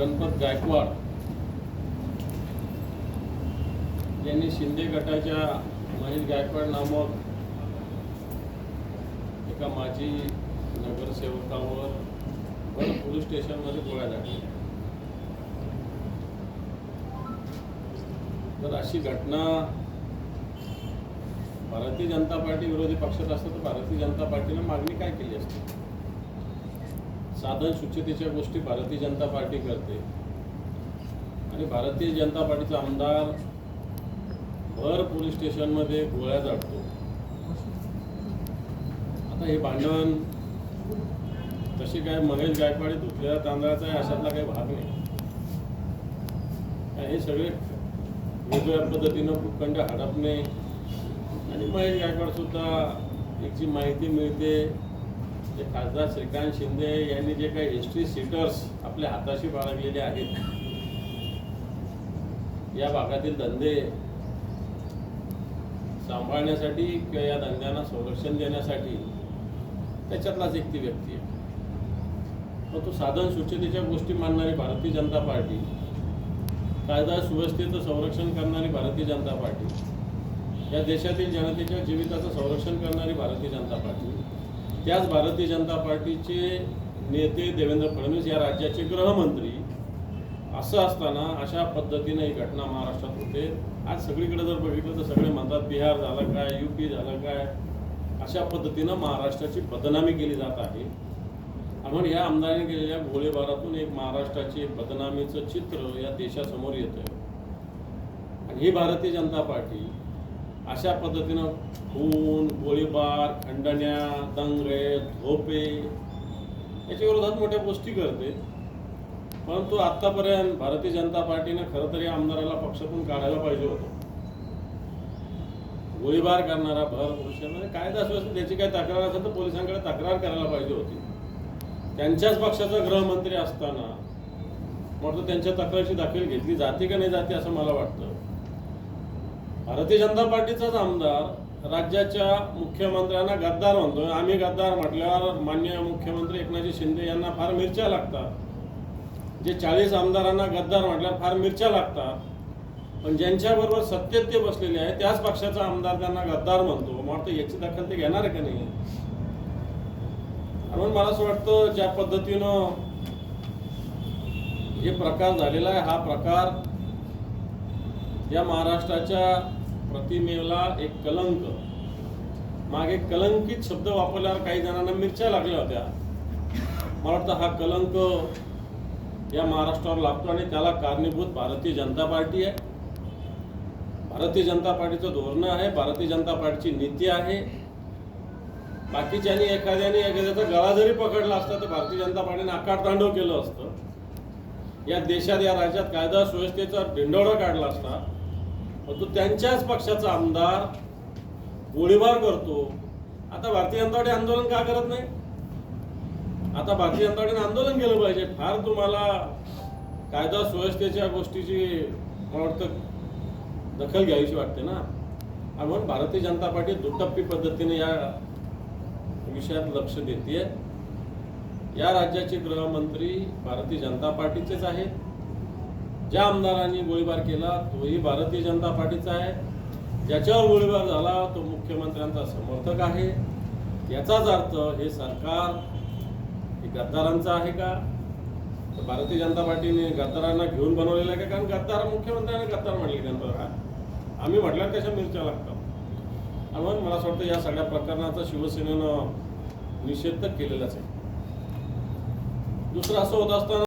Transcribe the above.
गणपत गायकवाड यांनी शिंदे गटाच्या महेश गायकवाड नामक एका माजी नगरसेवकावर वर पोलीस स्टेशनमध्ये गोळ्या झाडल्या. तर अशी घटना भारतीय जनता पार्टी विरोधी पक्षात असतं तर भारतीय जनता पार्टीने मागणी काय केली असते? साधन शुचितेच्या गोष्टी भारतीय जनता पार्टी करते. आणि भारतीय जनता पार्टीचा आमदार भर पोलीस स्टेशनमध्ये गोळ्या जाडतो आता हे भांडण तशी काय महेश गायकवाडी धुतलेल्या तांदळाचा आहे अशातला काही भाग नाही. हे सगळे वेगवेगळ्या पद्धतीनं भूखंड हडपणे. आणि महेश गायकवाड सुद्धा एक जी माहिती मिळते जे खासदार श्रीकांत शिंदे यांनी जे काही हिस्ट्री सीटर्स आपल्या हाताशी बाळगलेले आहेत या भागातील धंदे सांभाळण्यासाठी किंवा या धंद्यांना संरक्षण देण्यासाठी त्याच्यातलाच एक ती व्यक्ती आहे. मग तो साधन सुचितेच्या गोष्टी मानणारी भारतीय जनता पार्टी कायदा सुव्यवस्थेचं संरक्षण करणारी भारतीय जनता पार्टी या देशातील जनतेच्या जीविताचं संरक्षण करणारी भारतीय जनता पार्टी त्याच भारतीय जनता पार्टीचे नेते देवेंद्र फडणवीस या राज्याचे गृहमंत्री. असं असताना अशा पद्धतीने ही घटना महाराष्ट्रात होते. आज सगळीकडे जर बघितलं तर सगळे म्हणतात बिहार झालं काय युपी झालं काय? अशा पद्धतीनं महाराष्ट्राची बदनामी केली जात आहे. म्हणून या आमदारांनी केलेल्या गोळीबारातून एक महाराष्ट्राची बदनामीचं चित्र या देशासमोर येतं आणि ही भारतीय जनता पार्टी अशा पद्धतीनं खून गोळीबार खंडण्या दंगे धोपे याच्या विरोधात मोठ्या गोष्टी करते. परंतु आतापर्यंत भारतीय जनता पार्टीनं खरं तर या आमदाराला पक्षातून काढायला पाहिजे होतं. गोळीबार करणारा भर पुरुषामध्ये म्हणजे कायदा सुव्यवस्था त्याची काही तक्रार असेल तर पोलिसांकडे तक्रार करायला पाहिजे होती. त्यांच्याच पक्षाचा गृहमंत्री असताना म्हणतो त्यांच्या तक्रारीची दाखल घेतली जाते का नाही जाते असं मला वाटतं. भारतीय जनता पार्टीचाच आमदार राज्याच्या मुख्यमंत्र्यांना गद्दार म्हणतोय. आम्ही गद्दार म्हटल्यावर मान्य मुख्यमंत्री एकनाथजी शिंदे यांना फार मिरच्या लागतात. जे चाळीस आमदारांना गद्दार म्हटल्यावर फार मिरच्या लागतात. पण ज्यांच्याबरोबर सत्तेत ते बसलेले आहे त्याच पक्षाचा आमदार त्यांना गद्दार म्हणतो. मग वाटतं याची दखल ते घेणार का नाही? म्हणून मला असं वाटतं ज्या पद्धतीनं हे प्रकार झालेला आहे हा प्रकार या महाराष्ट्राच्या प्रतिमेला एक कलंक. मागे कलंकित शब्द वापरल्यावर काही जणांना मिरच्या लागल्या होत्या. मला वाटतं हा कलंक या महाराष्ट्रावर लागतो आणि त्याला कारणीभूत भारतीय जनता पार्टी आहे. भारतीय जनता पार्टीचं धोरणं आहे भारतीय जनता पार्टीची नीती आहे. बाकीच्यानी एखाद्याने एखाद्याचा गळा जरी पकडला असता तर भारतीय जनता पार्टीने आकारतांडव केलं असतं. या देशात या राज्यात कायदा सुव्यवस्थेचा ढिंडोळा काढला असता तो त्यांच्याच पक्षाचा आमदार गोळीबार करतो. आता भारतीय जनता पार्टी आंदोलन का करत नाही? आता भारतीय जनता पार्टीने आंदोलन केलं पाहिजे. फार तुम्हाला कायदा सुव्यवस्थेच्या गोष्टीची मला वाटतं दखल घ्यावीशी वाटते ना. आणि म्हणून भारतीय जनता पार्टी दुटप्पी पद्धतीने या विषयात लक्ष देते या राज्याचे गृहमंत्री भारतीय जनता पार्टीचेच आहेत. ज्या आमदारांनी गोळीबार केला तोही भारतीय जनता पार्टीचा आहे. ज्याच्यावर गोळीबार झाला तो मुख्यमंत्र्यांचा समर्थक आहे. याचाच अर्थ हे सरकार हे गद्दारांचं आहे का? तर भारतीय जनता पार्टीने गद्दारांना घेऊन बनवलेलं आहे का? कारण गद्दार मुख्यमंत्र्यांनी गद्दार म्हणले गणपत आम्ही म्हटल्यावर कशा मिरच्या लागतात. आणि म्हणून मला असं वाटतं या सगळ्या प्रकरणाचा शिवसेनेनं निषेध तर केलेलाच आहे. दुसरं असं होत असताना